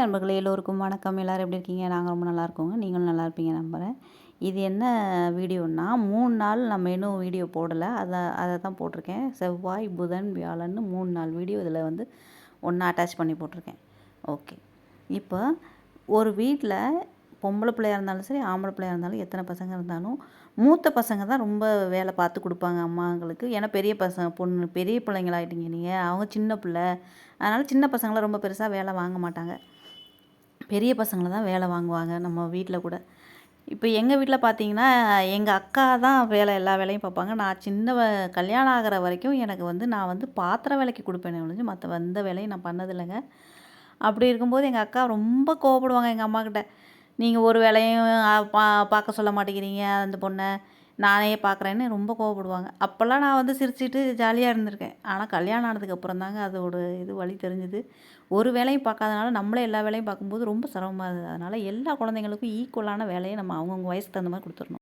நண்பர்களே எல்லோருக்கும் வணக்கம். எல்லோரும் எப்படி இருக்கீங்க? நாங்கள் ரொம்ப நல்லா இருக்கோங்க. நீங்களும் நல்லா இருப்பீங்க நம்புகிறேன் இது என்ன வீடியோன்னா மூணு நாள் நம்ம இன்னும் வீடியோ போடலை. அதை அதை தான் போட்டிருக்கேன். செவ்வாய் புதன் வியாழன்னு மூணு நாள் வீடியோ இதில் வந்து ஒன்றா அட்டாச் பண்ணி போட்டிருக்கேன். ஓகே. இப்போ ஒரு வீட்டில் பொம்பளை பிள்ளையாக இருந்தாலும் சரி ஆம்பளை பிள்ளையாக இருந்தாலும் எத்தனை பசங்க இருந்தாலும் மூத்த பசங்க தான் ரொம்ப வேலை பார்த்து கொடுப்பாங்க அம்மாங்களுக்கு. ஏன்னா பெரிய பசங்க பொண்ணு பெரிய பிள்ளைங்களாகிட்டீங்க நீங்கள் அவங்க சின்ன பிள்ளை. அதனால் சின்ன பசங்களாம் ரொம்ப பெருசாக வேலை வாங்க மாட்டாங்க. பெரிய பசங்களை தான் வேலை வாங்குவாங்க நம்ம வீட்டில் கூட. இப்போ எங்கள் வீட்டில் பார்த்தீங்கன்னா எங்கள் அக்கா தான் வேலை எல்லா வேலையும் பார்ப்பாங்க. நான் சின்ன கல்யாணம் ஆகிற வரைக்கும் எனக்கு வந்து நான் வந்து பாத்திர வேலைக்கு கொடுப்பேனே ஒழிஞ்சு மற்ற வந்த வேலையும் நான் பண்ணதில்லைங்க. அப்படி இருக்கும்போது எங்கள் அக்கா ரொம்ப கோவப்படுவாங்க எங்கள் அம்மாக்கிட்ட. நீங்கள் ஒரு வேலையும் பா பார்க்க சொல்ல மாட்டேங்கிறீங்க அந்த பொண்ணை. நானே பார்க்குறேன்னு ரொம்ப கோவப்படுவாங்க. அப்போல்லாம் நான் வந்து சிரிச்சிட்டு ஜாலியாக இருந்திருக்கேன். ஆனால் கல்யாணம் ஆனதுக்கு அப்புறம் தாங்க அதோட இது வழி தெரிஞ்சுது. ஒரு வேலையும் பார்க்காதனால நம்மளே எல்லா வேலையும் பார்க்கும்போது ரொம்ப சிரமமாக இருந்தது. அதனால் எல்லா குழந்தைங்களுக்கும் ஈக்குவலான வேலையை நம்ம அவங்கவுங்க வயசுக்கு தகுந்த மாதிரி கொடுத்துடணும்.